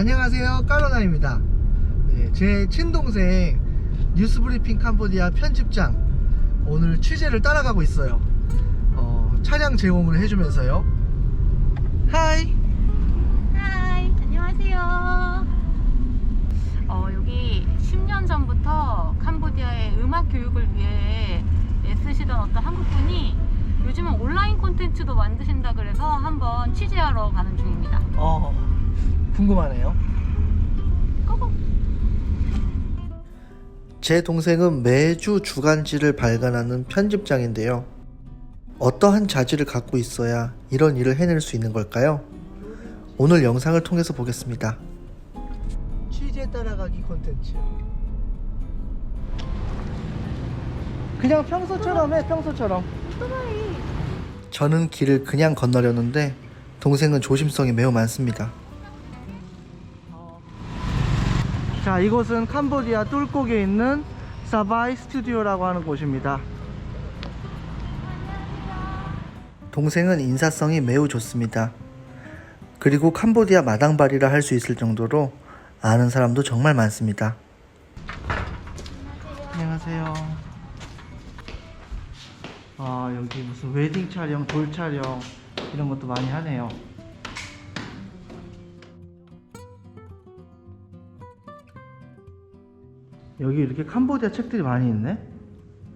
안녕하세요. 까로나입니다. 네, 제 친동생 뉴스브리핑 캄보디아 편집장 오늘 취재를 따라가고 있어요. 어, 차량 제공을 해주면서요. 하이. 하이, 안녕하세요. 어, 여기 10년 전부터 캄보디아의 음악 교육을 위해 애쓰시던 어떤 한국분이 요즘은 온라인 콘텐츠도 만드신다 그래서 한번 취재하러 가는 중입니다. 어, 궁금하네요! 제 동생은 매주 주간지를 발간하는 편집장인데요. 어떠한 자질을 갖고 있어야 이런 일을 해낼 수 있는 걸까요? 오늘 영상을 통해서 보겠습니다. 취재 따라가기 콘텐츠. 그냥 평소처럼 해 평소처럼. 저는 길을 그냥 건너려는데 동생은 조심성이 매우 많습니다 자 이곳은 캄보디아 뚫곡에 있는 사바이 스튜디오라고 하는 곳입니다. 동생은 인사성이 매우 좋습니다. 그리고 캄보디아 마당발이라 할 수 있을 정도로 아는 사람도 정말 많습니다. 안녕하세요. 아 여기 무슨 웨딩 촬영, 돌 촬영 이런 것도 많이 하네요 여기 이렇게 캄보디아 책들이 많이 있네?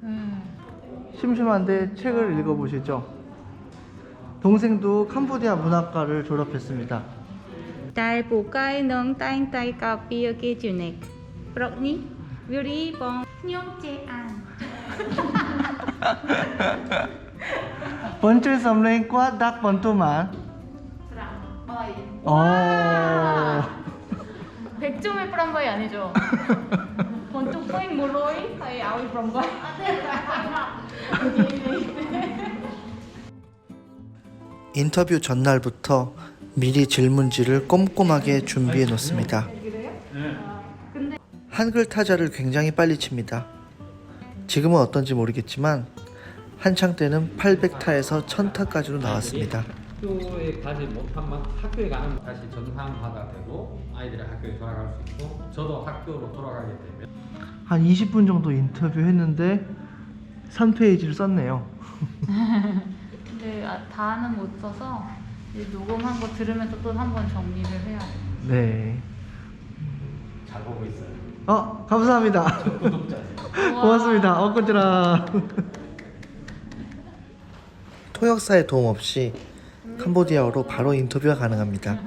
음, 심심한데 책을 읽어보시죠. 동생도 캄보디아 문학과를 졸업했습니다. Bia kia chịu nè Bọc ní Vì đi bóng nhông chê ăn 번째 섬랭과 닭 번토만. 오. 백종의 프랑바이 아니죠? 본쪽 포잉 몰로이 hay 아오이 프랑바이 인터뷰 전날부터 미리 질문지를 꼼꼼하게 준비해 놓습니다. 한글 타자를 굉장히 빨리 칩니다. 지금은 어떤지 모르겠지만 한창 때는 800타에서 1000타까지로 나왔습니다. 학교에 가지 못한 만 학교에 가는 다시 정상화가 되고 아이들이 학교에 돌아갈 수 있고 저도 학교로 돌아가게 되면 한 20분 정도 인터뷰했는데 3페이지를 썼네요. 근데 아, 다는 못 써서 이제 녹음한 거 들으면서 또 한 번 정리를 해야 돼 네. 잘 보고 있어요. 어, 감사합니다. 구독자세요. 고맙습니다. 엊그제라. 통역사의 도움 없이 캄보디아어로 바로 인터뷰가 가능합니다.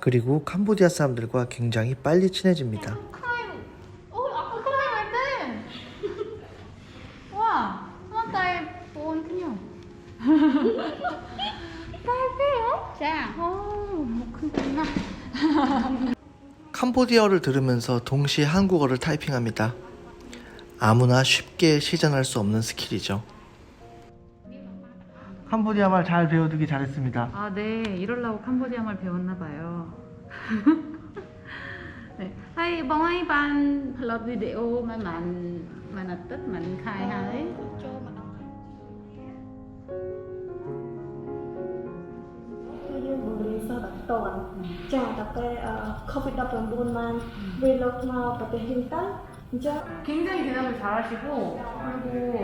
그리고 캄보디아 사람들과 굉장히 빨리 친해집니다. 어? 자 어, 뭐 캄보디아어를 들으면서 동시에 한국어를 타이핑합니다. 아무나 쉽게 시전할 수 없는 스킬이죠. 캄보디아 말 잘 배워두기 잘했습니다. 아, 네. 이러려고 캄보디아 말 배웠나 봐요. 네. Hay bóng ấy ban lập video mà mình mà là tức mình khai hayគឺយើងបង្រៀនសិស្សដល់តន់ចាដល់ពេលអឺ COVID-19 បានវាលោកមកប្រទេសយើងទៅអញ្ចឹង 굉장히 대답을 잘하시고 그리고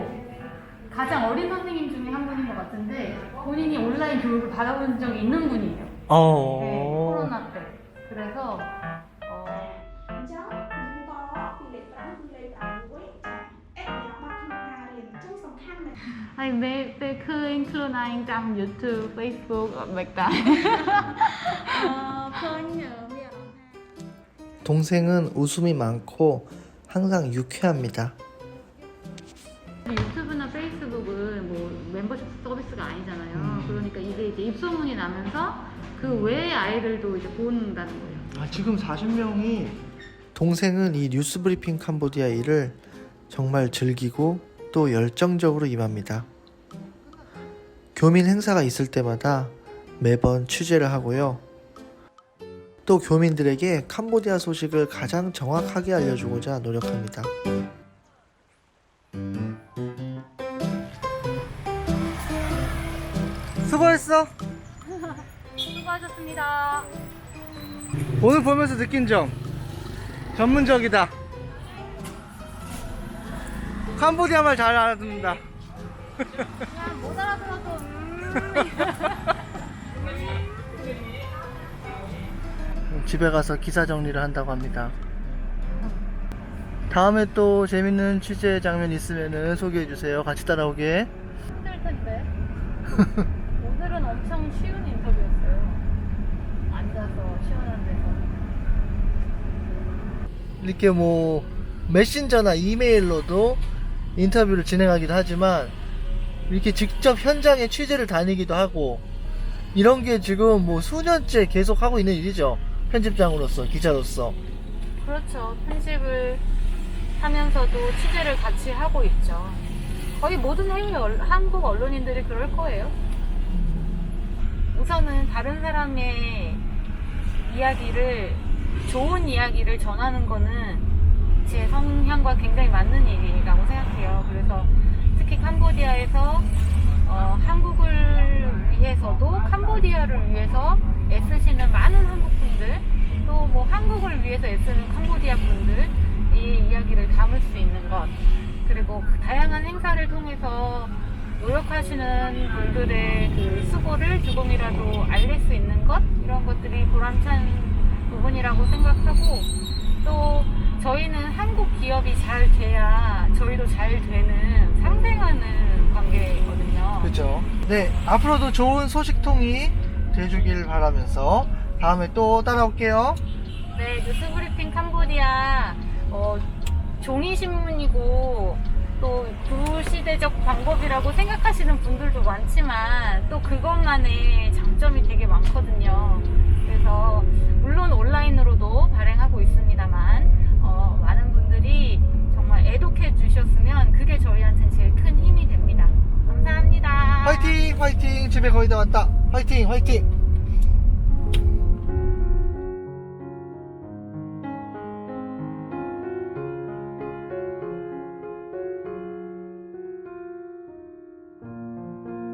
가장 어린 선생님 중에 한 분인 것 같은데 본인이 온라인 교육을 받아본 적이 있는 분이에요. 어. 네, 코로나 때. 그래서 어, 아니 내, 내 클린 클로나인 짬 유튜브 페이스북 어, 맥다 동생은 웃음이 많고 항상 유쾌합니다. 유튜브나 페이스북은 뭐 멤버십 서비스가 아니잖아요. 음. 그러니까 이게 이제 입소문이 나면서 그 외의 아이들도 이제 본다는 거예요. 아, 지금 40명이 동생은 이 뉴스 브리핑 캄보디아 일을 정말 즐기고 또 열정적으로 임합니다. 교민 행사가 있을 때마다 매번 취재를 하고요. 또 교민들에게 캄보디아 소식을 가장 정확하게 알려주고자 노력합니다. 수고했어. 수고하셨습니다. 오늘 보면서 느낀 점 전문적이다. 캄보디아 말 잘 알아듣는다. 그냥 못 알아들어도 음. 집에 가서 기사 정리를 한다고 합니다. 다음에 또 재밌는 취재 장면 있으면 소개해 주세요. 같이 따라오게. 힘들 텐데. 엄청 쉬운 인터뷰였어요. 앉아서 시원한 데서. 이렇게 뭐 메신저나 이메일로도 인터뷰를 진행하기도 하지만 이렇게 직접 현장에 취재를 다니기도 하고 이런 게 지금 뭐 수년째 계속 하고 있는 일이죠. 편집장으로서 기자로서. 그렇죠. 편집을 하면서도 취재를 같이 하고 있죠. 거의 모든 해외 언- 한국 언론인들이 그럴 거예요. 우선은 다른 사람의 이야기를 좋은 이야기를 전하는 거는 제 성향과 굉장히 맞는 일이라고 생각해요. 그래서 특히 캄보디아에서 어, 한국을 위해서도 캄보디아를 위해서 애쓰시는 많은 한국 분들 또 뭐 한국을 위해서 애쓰는 캄보디아 분들 이 이야기를 담을 수 있는 것 그리고 그 다양한 행사를 통해서 노력하시는 분들의 그 수고를 조금이라도 알릴 수 있는 것 이런 것들이 보람찬 부분이라고 생각하고 또 저희는 한국 기업이 잘 돼야 저희도 잘 되는 상생하는 관계거든요. 그렇죠. 네, 앞으로도 좋은 소식통이 돼주길 바라면서 다음에 또 따라올게요. 네, 뉴스브리핑 캄보디아 어, 종이 신문이고 또 구시대적 방법이라고 생각하시는 분들도 많지만 또 그것만의 장점이 되게 많거든요. 그래서 물론 온라인으로도 발행하고 있습니다만 어, 많은 분들이 정말 애독해 주셨으면 그게 저희한테는 제일 큰 힘이 됩니다. 감사합니다. 화이팅, 화이팅. 집에 거의 다 왔다. 화이팅, 화이팅.